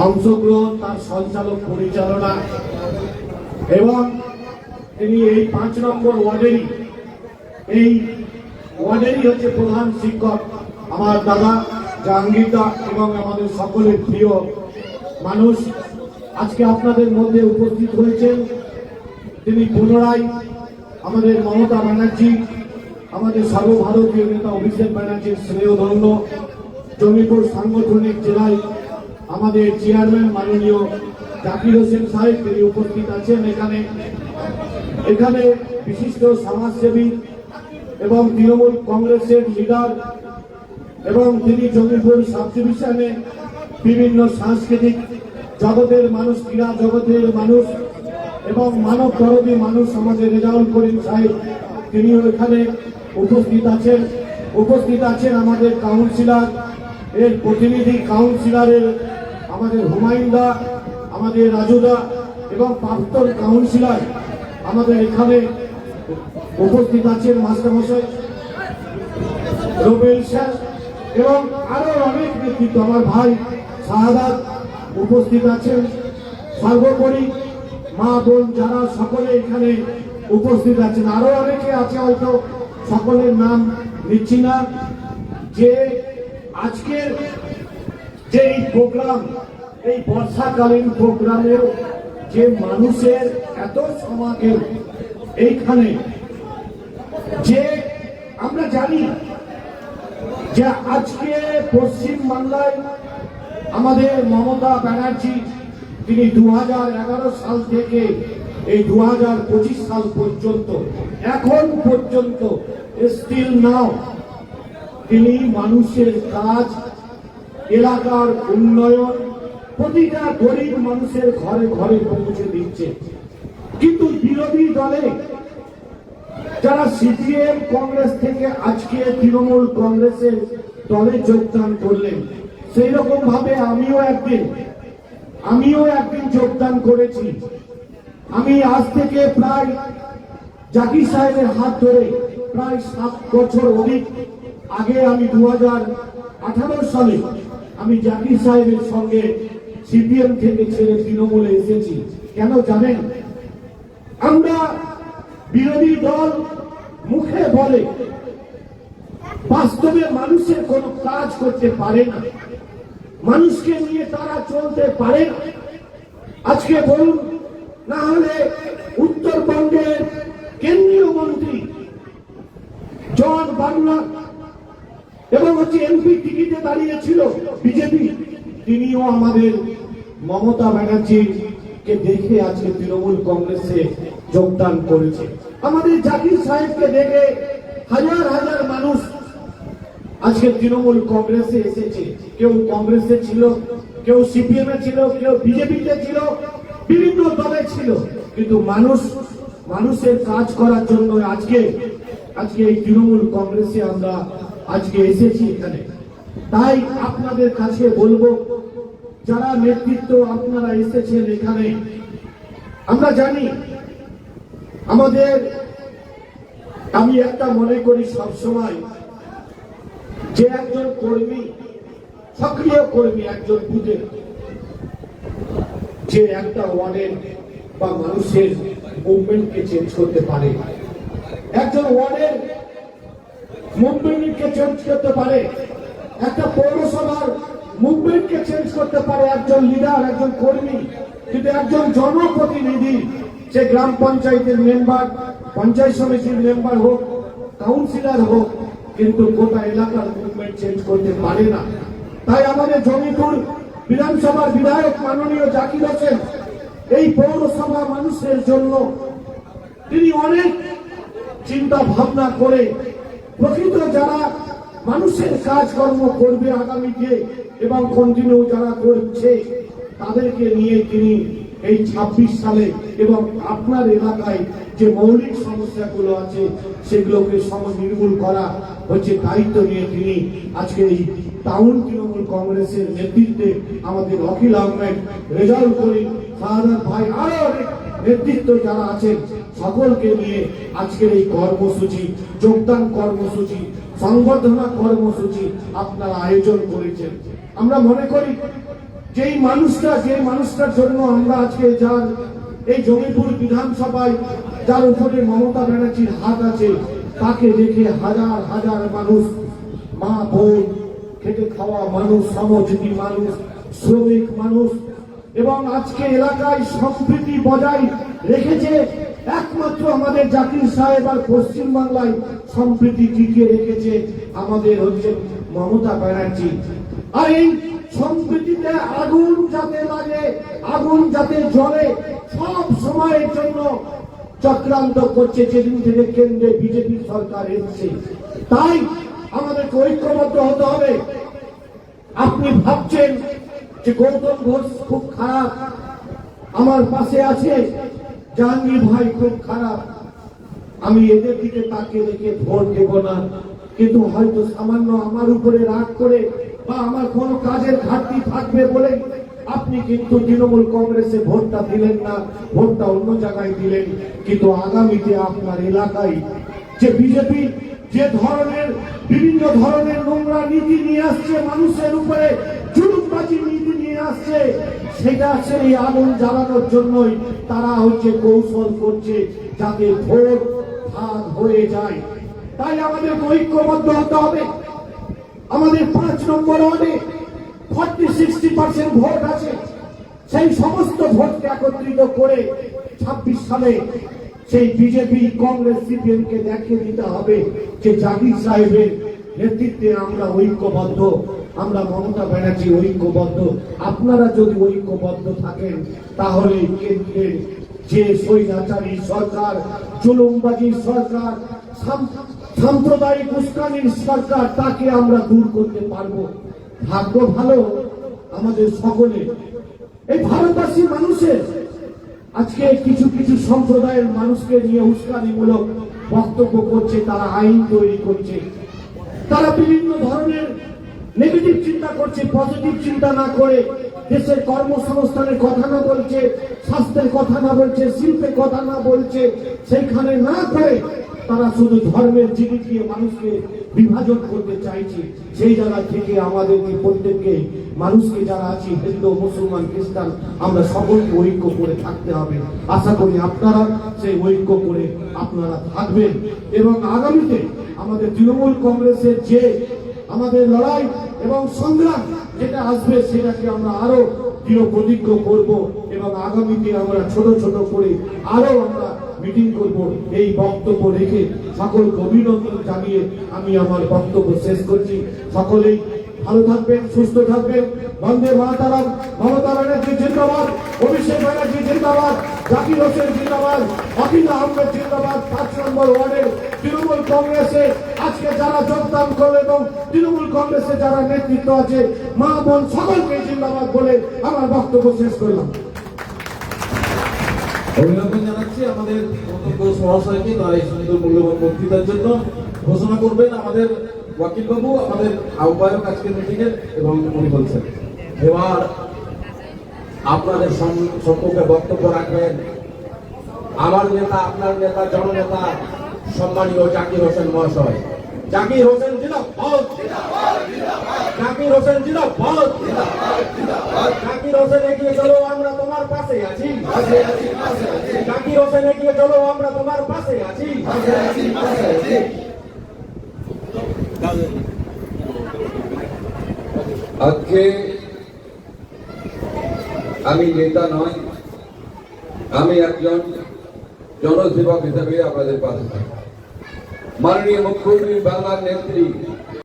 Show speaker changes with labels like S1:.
S1: অংশগ্রহণ তার সঞ্চালক, পরিচালনা এবং তিনি এই পাঁচ নম্বর ওয়ার্ডেরই, এই ওয়ার্ডেরই হচ্ছে প্রধান শিক্ষক আমার দাদা জাহাঙ্গীরদা এবং আমাদের সকলের প্রিয় মানুষ। আজকে আপনাদের মধ্যে উপস্থিত হয়েছেন তিনি পুনরায় আমাদের মমতা ব্যানার্জি, আমাদের সর্বভারতীয় নেতা অভিষেক ব্যানার্জির স্নেহধন্য জমিপুর সাংগঠনিক জেলায় আমাদের চেয়ারম্যান মাননীয় জাকির হোসেন সাহেব, তিনি উপস্থিত আছেন এখানে। এখানে বিশিষ্ট সমাজসেবী এবং তৃণমূল কংগ্রেসের লিডার এবং তিনি জমিপুর সাব ডিভিশনে বিভিন্ন সাংস্কৃতিক জগতের মানুষ, ক্রীড়া জগতের মানুষ এবং মানব দরদী মানুষ সমাজে রেজাউল করিম সাহেব, তিনিও এখানে উপস্থিত আছেন। উপস্থিত আছেন আমাদের কাউন্সিলর, এর প্রতিনিধি কাউন্সিলরের আমাদের হুমায়ুনদা, আমাদের রাজুদা এবং প্রাক্তন কাউন্সিলর আমাদের এখানে উপস্থিত আছেন মাস্টারমশাই, রুবেল স্যার এবং আরও অনেক ব্যক্তিত্ব। আমার ভাই শাহাদাত উপস্থিত আছেন। সর্বোপরি মা, বোন যারা সকলে এখানে উপস্থিত আছেন। আরও অনেকে আছে হয়তো সকলের নাম নিচ্ছি না। যে আজকের যে এই প্রোগ্রাম এই বর্ষাকালীন প্রোগ্রামের যে মানুষের এত সমাগেম, এইখানে যে আমরা জানি যে আজকে পশ্চিম বাংলায় আমাদের মমতা ব্যানার্জি, তিনি দু হাজার এগারো সাল থেকে এই দু হাজার পঁচিশ সাল পর্যন্ত, এখন পর্যন্ত স্টিল নাও তিনি মানুষের কাজ, এলাকার উন্নয়ন প্রতিটা গরিব মানুষের ঘরে ঘরে পৌঁছে দিচ্ছে। কিন্তু বিরোধী দলে যারা সিপিএম কংগ্রেস থেকে আজকে তৃণমূল কংগ্রেসের দলে যোগদান করলেন সেই রকম ভাবে আমিও একদিন আমিও একদিন যোগদান করেছি। আমি আজ থেকে প্রায় জাকির সাহেবের হাত ধরে প্রায় সাত বছর অধিক আগে আমি দু সালে আমি জাকির সাহেবের সঙ্গে সিপিএম থেকে ছেড়ে তৃণমূলে এসেছি। কেন জানেন? আমরা বিরোধী দল মুখে বলে, বাস্তবে মানুষের কোনো কাজ করতে পারে না। মানুষকে নিয়ে তারা চলতে পারে না। আজকে বলুন, না হলে উত্তরবঙ্গের কেন্দ্রীয় মন্ত্রী জন বাংলা এবং হচ্ছে এমপি টিকিটে দাঁড়িয়েছিল বিজেপি, তিনিও আমাদের মমতা ব্যানার্জির কে দেখে আজকে তৃণমূল কংগ্রেসে যোগদান করেছে। আমাদের জাকির সাহেবকে দেখে হাজার হাজার মানুষ আজকে তৃণমূল কংগ্রেসে এসেছে। কেউ কংগ্রেসে ছিল, কেউ সিপিএম এ ছিল, কেউ বিজেপিতে ছিল, বিভিন্ন দলে ছিল। কিন্তু মানুষ, মানুষের কাজ করার জন্য আজকে আজকে এই তৃণমূল কংগ্রেসে আমরা আজকে এসেছি এখানে। তাই আপনাদের কাছে বলব যারা নেতৃত্ব আপনারা এসেছেন এখানে, আমরা জানি আমাদের আমি একটা মনে করি সবসময় যে একজন কর্মী, সক্রিয় কর্মী একজন বুথের যে একটা ওয়ার্ডের বা মানুষের মুভমেন্টকে চেঞ্জ করতে পারে। একজন ওয়ার্ডের মুভমেন্টকে চেঞ্জ করতে পারে। একটা পৌরসভার মুভমেন্টকে চেঞ্জ করতে পারে একজন লিডার একজন কর্মী, কিন্তু একজন জনপ্রতিনিধি, সে গ্রাম পঞ্চায়েতের মেম্বার পঞ্চায়েত সমিতির মেম্বার হোক কাউন্সিলর হোক, কিন্তু গোটা এলাকার মুভমেন্ট চেঞ্জ করতে পারে না। তাই আমাদের জমিপুর বিধানসভার বিধায়ক মাননীয় জাকির হোসেন, এই পৌরসভা মানুষের জন্য তিনি অনেক চিন্তা ভাবনা করে প্রকৃত যারা মানুষের কাজকর্ম করবে আগামীতে এবং কন্টিনিউ যারা করছে, তাদেরকে নিয়ে তিনি এই ছাব্বিশ সালে এবং আপনার এলাকায় যে মৌলিক সমস্যাগুলো আছে, সেগুলোকে সম নির্মূল করা হচ্ছে দায়িত্ব নিয়ে তিনি আজকে এই টাউন তৃণমূল কংগ্রেসের নেতৃত্বে আমাদের অখিল আহমেদ, রেজাউল করিম শাহাদাত ভাই, আরও অনেক নেতৃত্ব যারা আছেন, সকলকে নিয়ে আজকের এই কর্মসূচি, যোগদান কর্মসূচি, সংবর্ধনা কর্মসূচি আপনারা আয়োজন করেছেন। আমরা মনে করি, যেই মানুষটা, যে মানুষটার জন্য আমরা আজকে যার এই জমিপুর বিধানসভায়, যার উপরে মমতা ব্যানার্জির হাত আছে, তাকে দেখে হাজার হাজার মানুষ, মা, বোন, খেটে খাওয়া মানুষ, শ্রমজীবী মানুষ, শ্রমিক মানুষ এবং আজকে এলাকায় সম্প্রীতি বজায় রেখেছে একমাত্র আমাদের জাকির সাহেব আর পশ্চিমবাংলায় সম্প্রীতি টিকিয়ে রেখেছে আমাদের হচ্ছে মমতা ব্যানার্জি। আর এই সম্প্রীতিতে আগুন যাতে লাগে, আগুন যাতে জ্বলে, সব সময়ের জন্য চক্রান্ত করছে যেদিন থেকে কেন্দ্রে বিজেপি সরকার এসছে। তাই আমাদেরকে ঐক্যবদ্ধ হতে হবে। আপনি ভাবছেন যে গৌতম ঘোষ খুব খারাপ। আমার পাশে আছে জাহাঙ্গীর ভাই খুব খারাপ। আমি এদের দিকে তাকিয়ে রেখে ভোট দেব না। কিন্তু হয়তো সামান্য আমার উপরে রাগ করে বা আমার কোনো কাজের ঘাটতি থাকবে বলে আপনি কিন্তু তৃণমূল কংগ্রেসে ভোটটা দিলেন না, ভোটটা অন্য জায়গায় দিলেন। কিন্তু আগামীতে আপনার এলাকায় যে বিজেপি যে ধরনের, বিভিন্ন ধরনের নোংরা নীতি নিয়ে আসছে মানুষের উপরে জুলুমবাজি নীতি আসছে, সেটা সেই আগুন জ্বালানোর জন্যই। তারা হচ্ছে কৌশল করছে যাতে ভোট ভাগ হয়ে যায়। তাই আমাদের ঐক্যবদ্ধ হতে হবে। আমাদের পাঁচ নম্বর ফর্টি সিক্সটি পার্সেন্ট ভোট আছে। সেই সমস্ত ভোটকে একত্রিত করে ছাব্বিশ সালে সেই বিজেপি, কংগ্রেস সিপিএম কে দেখিয়ে দিতে হবে যে জাকির সাহেবের নেতৃত্বে আমরা ঐক্যবদ্ধ, আমরা মমতা ব্যানার্জি ঐক্যবদ্ধ। আপনারা যদি ঐক্যবদ্ধ থাকেন, তাহলে কেন্দ্রের যে স্বৈরাচারী সরকার জুলুমবাজি সরকার সাম্প্রদায়িক উস্কানির সরকার, তাকে আমরা দূর করতে পারব। ভাগ্য ভালো, আমাদের সকলে। এই ভারতবাসী মানুষের আজকে কিছু কিছু সম্প্রদায়ের মানুষকে নিয়ে উস্কানিমূলক বক্তব্য করছে, তারা আইন তৈরি করছে। তারা বিভিন্ন ধরনের নেগেটিভ চিন্তা করছে পজিটিভ চিন্তা না করে দেশের কর্মসংস্থানের কথা না বলছে, স্বাস্থ্যের কথা না বলছে, শিল্পের কথা না বলছে, সেইখানে না করে তারা শুধু ধর্মের জিনিস দিয়ে মানুষকে বিভাজন করতে চাইছে। সেই জায়গা থেকে আমাদেরকে, প্রত্যেককে, মানুষকে যারা আছি, হিন্দু, মুসলমান, খ্রিস্টান, আমরা সকলকে ঐক্য করে থাকতে হবে। আশা করি আপনারা সেই ঐক্য করে আপনারা থাকবেন। এবং আগামীতে আমাদের তৃণমূল কংগ্রেসের যে আমাদের লড়াই এবং সংগ্রাম যেটা আসবে সেটাকে আমরা আরও দৃঢ় প্রতিজ্ঞ করব এবং আগামীতে আমরা ছোট ছোট করে আরও আমরা মিটিং করব। এই বক্তব্য রেখে সকলকে অভিনন্দন জানিয়ে আমি আমার বক্তব্য শেষ করছি। সকলেই ভালো থাকবেন, সুস্থ থাকবেন। বন্দে মাতারাম মমতা ব্যানার্জি জিন্দাবাদ, অভিষেক ব্যানার্জি জিন্দাবাদ, জাকির হোসেন জিন্দাবাদ অখিল আহমেদ জিন্দাবাদ, পাঁচ নম্বর ওয়ার্ডের তৃণমূল কংগ্রেসে আজকে যারা যোগদান করল এবং তৃণমূল কংগ্রেসে যারা নেতৃত্ব আছে, মা, বোন সকলকে জিন্দাবাদ বলে আমার বক্তব্য শেষ করলাম।
S2: অভিনন্দন জানাচ্ছি আমাদের মহাশয়কে তার এই সুন্দর মূল্যবান বক্তৃতার জন্য। ঘোষণা করবেন আমাদের ওয়াকিল বাবু আমাদের আহ্বায়ক আজকের মিটিং এবং উনি বলছেন।
S3: এবার আপনাদের সম- সম্মুখে বক্তব্য রাখবেন। আমার নেতা আপনার নেতা জননেতা সম্মানীয় জাকির হোসেন মহাশয়। জাকির হোসেন জিন্দাবাদ জাকির হোসেন জিন্দাবাদ জাকির হোসেন এগিয়ে চলো আমরা তোমার পাশে আছি। জাকির হোসেন এগিয়ে চলো আমরা তোমার পাশে আছি।
S4: আজকে আমি নেতা নয় আমি একজন জনসেবক হিসেবে আপনাদের পাশে থাকি। মাননীয় মুখ্যমন্ত্রী বাংলার নেত্রী